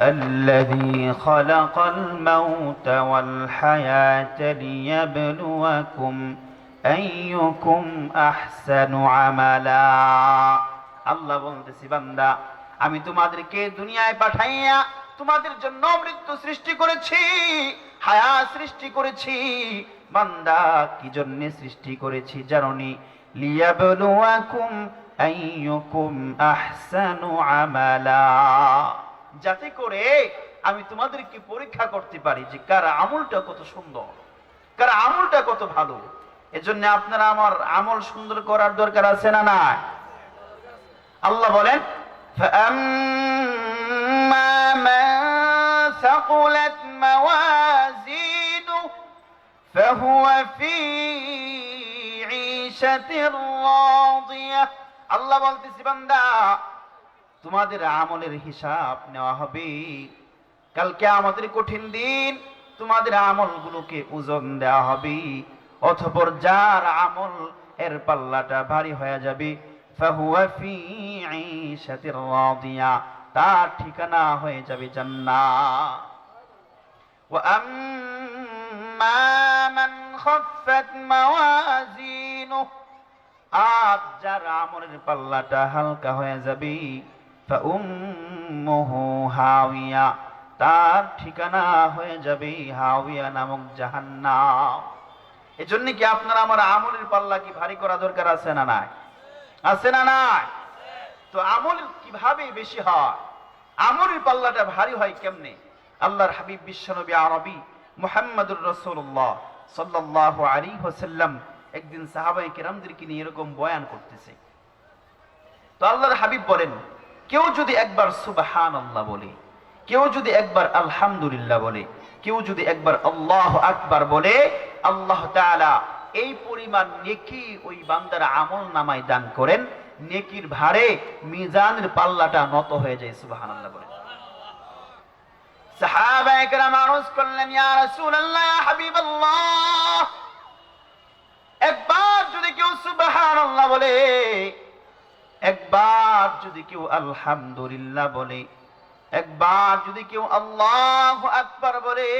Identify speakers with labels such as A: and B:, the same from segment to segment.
A: الذي خلق الموت والحياة ليبلوكم أيكم أحسن عملا আল্লাহ বলতেছি বান্দা আমি তোমাদেরকে দুনিয়ায় পাঠাইয়া তোমাদের জন্য মৃত্যু সৃষ্টি করেছি হায়া সৃষ্টি করেছি বান্দা কি জন্য সৃষ্টি করেছি জাননি লিয়াবলুয়াকুম আইয়ুকুম আহসানু আমালা যাতে করে আমি তোমাদেরকে পরীক্ষা করতে পারি যে কার আমলটা কত সুন্দর কার আমলটা কত ভালো এজন্য আপনারা আমার আমল সুন্দর করার দরকার আছে না না আল্লাহ বলেন فأما من ثقلت موازينه فهو في عيشة راضية আল্লাহ বলতেছি বান্দা তোমাদের আমলের হিসাব নেওয়া হবে কালকে আমাদের কঠিন দিন তোমাদের আমলগুলোকে ওজন দেওয়া হবে অথপর যার আমল এর পাল্লাটা ভারী হয়ে যাবে ফাহুয়া ফি ঈশাতির রাদিয়া তার ঠিকানা হয়ে যাবে জান্নাত وأما من خفت موازينه আর যার আমলের পাল্লাটা হালকা হয়ে যাবে হাওিয়া। তার ঠিকানা হয়ে যাবে হাওিয়া নামক জাহান্নাম। এজন্য কি আপনার আমার আমলের পাল্লা কি ভারী করা দরকার আছে না নাই? আছে না নাই? তো আমল কীভাবে বেশি হয়? আমলের পাল্লাটা ভারী হয় কেমনে? আল্লাহর হাবিব বিশ্বনবী আরবি মুহাম্মদুর রাসূলুল্লাহ সাল্লাল্লাহু আলাইহি ওয়াসাল্লাম একদিন সাহাবায়ে কেরামদেরকে নিয়ে এরকম বয়ান করতেছে। তো আল্লাহর হাবিব বলেন, কেউ যদি একবার সুবহানাল্লাহ বলে, কেউ যদি একবার আলহামদুলিল্লাহ বলে, কেউ যদি একবার আল্লাহ আকবার বলে, আল্লাহ এই পরিমাণ নেকি ওই বান্দার আমল নামায় দান করেন, নেকির ভারে মিজানের পাল্লাটা নত হয়ে যায়, সুবহানাল্লাহ বলে। সাহাবায়ে কেরাম আরজ করলেন, ইয়া রাসূলুল্লাহ হাবিবাল্লাহ একবার যদি কেউ সুবহানাল্লাহ বলে, একবার যদি কেউ আলহামদুলিল্লাহ বলে, একবার যদি কেউ আল্লাহ আকবার বলে,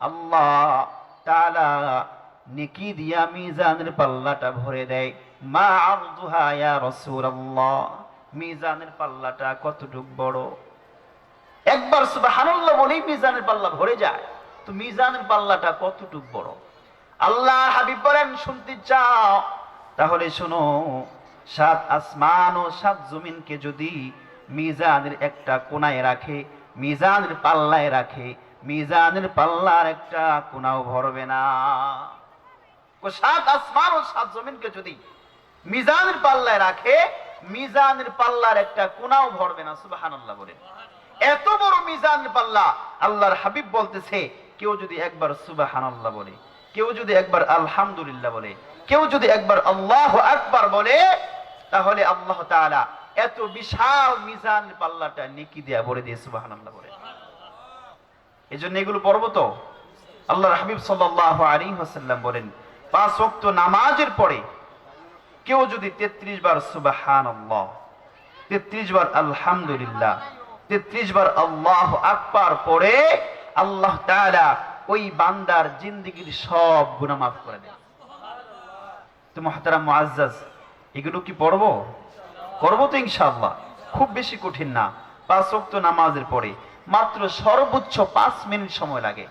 A: আল্লাহ তাআলা নেকি দিয়া মিজানের পাল্লাটা ভরে দেয়। মা আরদুহা ইয়া রাসূলুল্লাহ, মিজানের পাল্লাটা কতটুক বড়? একবার সুবহানাল্লাহ বলেই মিজানের পাল্লা ভরে যায়। তো মিজানের পাল্লাটা কতটুক বড়? আল্লাহ হাবিব বলেন, শুনতে চাও। তাহলে শোনো, সাত আসমান ও সাত জমিনকে যদি মিজানের একটা কোনায় রাখে, মিজানের পাল্লায় রাখে, মিজানের পাল্লার একটা কোনাও ভরবে না। সাত আসমান ও সাত জমিনকে যদি মিজানের পাল্লায় রাখে, মিজানের পাল্লার একটা কোনাও ভরবে না, সুবহানাল্লাহ বলে। এত বড় মিজানের পাল্লা আল্লাহর হাবিব বলতেছে, কেউ যদি একবার সুবহানাল্লাহ বলে। কেউ যদি একবার আলহামদুলিল্লাহ বলে, কেউ যদি একবার আল্লাহ আকবার বলে, তাহলে আল্লাহ তাআলা এত বিশাল মিজান পাল্লাটা নেকি দেয়া বলে দিয়ে সুবহানাল্লাহ বলে। এজন্য এগুলো পড়ব তো? আল্লাহর হাবিব সাল্লাল্লাহু আলাইহি ওয়াসাল্লাম বলেন, পাঁচ ওয়াক্ত নামাজের পরে কেউ যদি 33 বার সুবহানাল্লাহ 33 বার আলহামদুলিল্লাহ 33 বার আল্লাহু আকবার পরে আল্লাহ তাআলা ওই বান্দার জিন্দগির সব গুনাহ মাফ করে দেন তো মহতারাম মুআজ্জাজ, এগুলো কি পড়ব? করব তো ইনশাআল্লাহ, খুব বেশি কঠিন না। পাঁচ ওয়াক্ত নামাজের পরে মাত্র সর্বোচ্চ পাঁচ মিনিট সময় লাগে।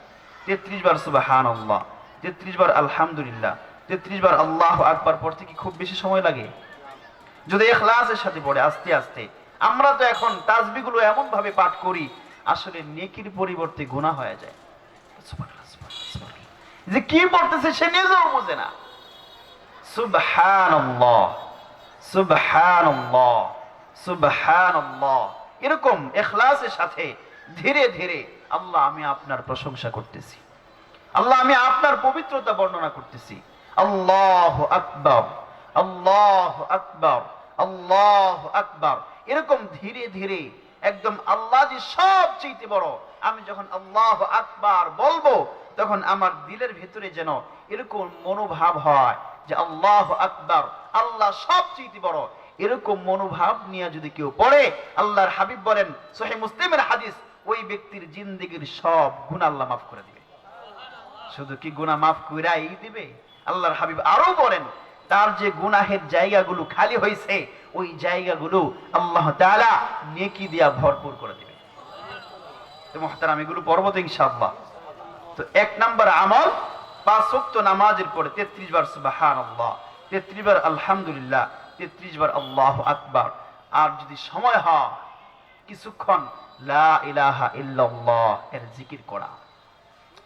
A: তেত্রিশ বার সুবহানাল্লাহ, তেত্রিশ বার আলহামদুলিল্লাহ, তেত্রিশ বার আল্লাহ আকবার পড়তে কি খুব বেশি সময় লাগে? যদি এখলাসের সাথে পড়ে আস্তে আস্তে, আমরা তো এখন তাসবিগুলো এমন ভাবে পাঠ করি, আসলে নেকির পরিবর্তে গুনাহ হয়ে যায়। যে কি পড়তেছে সে নিজেও বোঝে না। সুবহানাল্লাহ সুবহানাল্লাহ সুবহানাল্লাহ। এরকম সাথে ধীরে ধীরে আল্লাহ আমি আপনার প্রশংসা করতেছি। আল্লাহ আমি আপনার পবিত্রতা বর্ণনা করতেছি। আল্লাহ আকবার আল্লাহ আকবার আল্লাহ আকবার। এরকম ধীরে ধীরে একদম আল্লাহ যে সবচেয়ে বড় আমি যখন আল্লাহ আকবার বলব, তখন আমার দিলের ভেতরে যেন এরকম মনোভাব হয় যে আল্লাহ আকবার, আল্লাহ সবচেয়ে বড়। এরকম মনোভাব নিয়ে যদি কেউ পড়ে, আল্লাহর হাবিব বলেন সহি মুসলিমের হাদিস, ওই ব্যক্তির জিন্দিগির সব গুণ আল্লাহ মাফ করে দিবে। শুধু কি গুণা মাফ কইরাই দিবে? আল্লাহর হাবিব আরও বলেন, তার যে গুনাহের জায়গাগুলো খালি হয়েছে ওই জায়গাগুলো আল্লাহ তাআলা নেকি দিয়া ভরপুর করে দিবে। তো এগুলো পর্বত তো এক নাম্বার আমল নামাজের পরে তেত্রিশ বার সুবহানাল্লাহ, তেত্রিশ বার আলহামদুলিল্লাহ, তেত্রিশ বার আল্লাহ আকবার। আর যদি সময় হয়, কিছুক্ষণ লা ইলাহা ইল্লাল্লাহ এর জিকির করা।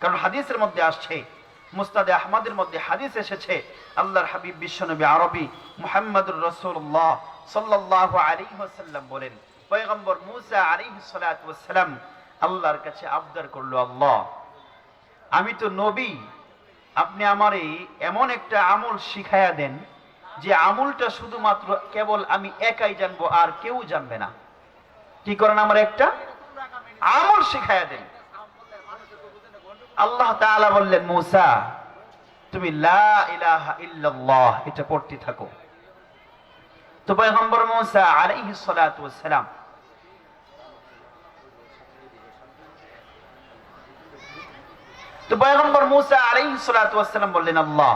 A: কারণ হাদিসের মধ্যে আসছে, মুস্তাদে আহমদের মধ্যে হাদিস এসেছে, আল্লাহর হাবিব বিশ্বনবী আরবি মুহাম্মদুর রাসূলুল্লাহ সাল্লাল্লাহু আলাইহি ওয়াসাল্লাম বলেন, পয়গম্বর মুসা আলাইহিস সালাতু ওয়াসসালাম আল্লাহর কাছে আবদার করল, আল্লাহ, আমি তো নবী, আপনি আমার এই এমন একটা আমল শিখাইয়া দেন যে আমলটা শুধুমাত্র কেবল আমি একাই জানব, আর কেউ জানবে না। কি করেন আমার একটা? আমল শিখায়া দেন। আল্লাহ তাআলা বললেন, মুসা, তুমি লা ইলাহা ইল্লাল্লাহ, এটা পড়তে থাকো। তো পয়গম্বর মুসা আলাইহিস সালাতু ওয়াসসালাম তো পয়গম্বর মুসা আলাইহিস সালাতু ওয়াসসালাম বললেন, আল্লাহ,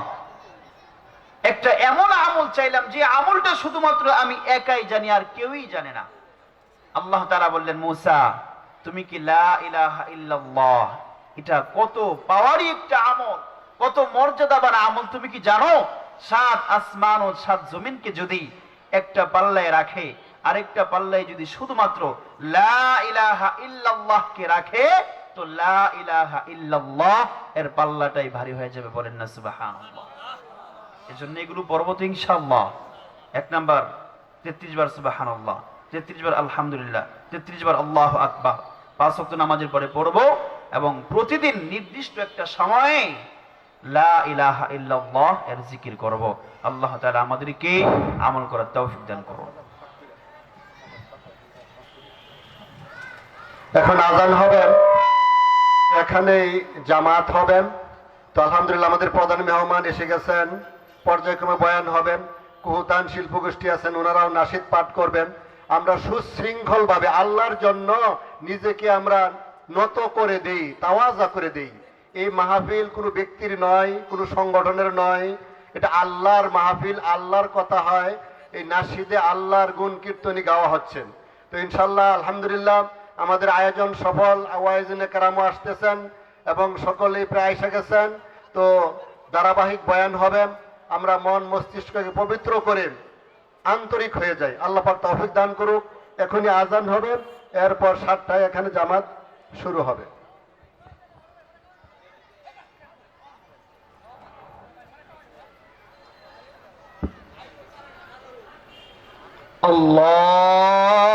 A: একটা এমন আমল চাইলাম, যে আমলটা শুধুমাত্র আমি একাই জানি আর কেউই জানে না। আল্লাহ তাআলা বললেন, মুসা, তুমি কি এটা কত পাওয়ারই একটা আমল, কত মর্যাদাবান আমল, তুমি কি জানো? সাত আসমান ও সাত জমিনকে যদি একটা পাল্লায় রাখে, আরেকটা পাল্লায় যদি শুধুমাত্র লা ইলাহা ইল্লাল্লাহকে রাখে তো লা ইলাহা ইল্লাল্লাহ, এর পাল্লাটাই ভারী হয়ে যাবে বলেন না, সুবহানাল্লাহ। এজন্য এগুলো পর্বত ইনশাআল্লাহ। এক নাম্বার, তেত্রিশ বার সুবহানাল্লাহ, তেত্রিশ বার আলহামদুলিল্লাহ, তেত্রিশ বার আল্লাহ আকবার। পাঁচ ওয়াক্ত নামাজের পরে পড়ব এবং প্রতিদিন নির্দিষ্ট একটা সময়ে লা ইলাহা ইল্লাল্লাহ এর জিকির করব। আল্লাহ তাআলা আমাদেরকে আমল করার তৌফিক দান করুন।
B: এখন আজান হবেন এখানেই জামাত হবেন। তো আলহামদুলিল্লাহ আমাদের প্রধান মেহমান এসে গেছেন। পর্যায়ক্রমে বয়ান হবেন। কুহুতান শিল্পগোষ্ঠী আছেন, ওনারাও নাসিদ পাঠ করবেন। আমরা সুশৃঙ্খল ভাবে আল্লাহর জন্য নিজেকে আমরা নত করে দেই, তাওয়াজা করে দেই। এই মাহফিল কোনো ব্যক্তির নয়, কোনো সংগঠনের নয়। এটা আল্লাহর মাহফিল, আল্লাহর কথা হয়। এই নাসিদে আল্লাহর গুণ কীর্তনী গাওয়া হচ্ছেন। তো ইনশাল্লাহ আলহামদুলিল্লাহ আমাদের আয়োজন সফল আয়োজনে কারামো আসতেছেন এবং সকলেই প্রায় এসে গেছেন। তো ধারাবাহিক বয়ান হবে, আমরা মন মস্তিষ্ককে পবিত্র করে আন্তরিক হয়ে যাই। আল্লাপাক তহফিক দান করুক। এখনই আজান হবে, এরপর সাতটায় এখানে জামাত শুরু হবে।
A: আল্লাহ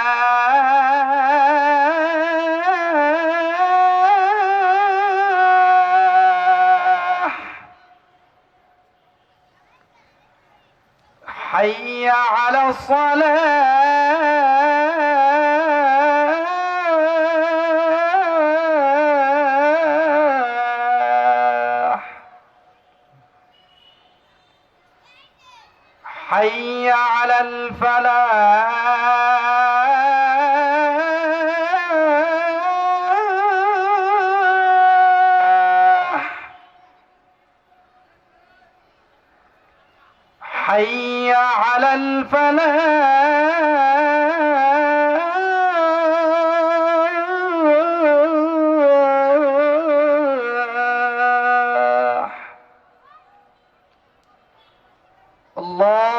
C: حي على الصلاة. حي على الفلاح. الله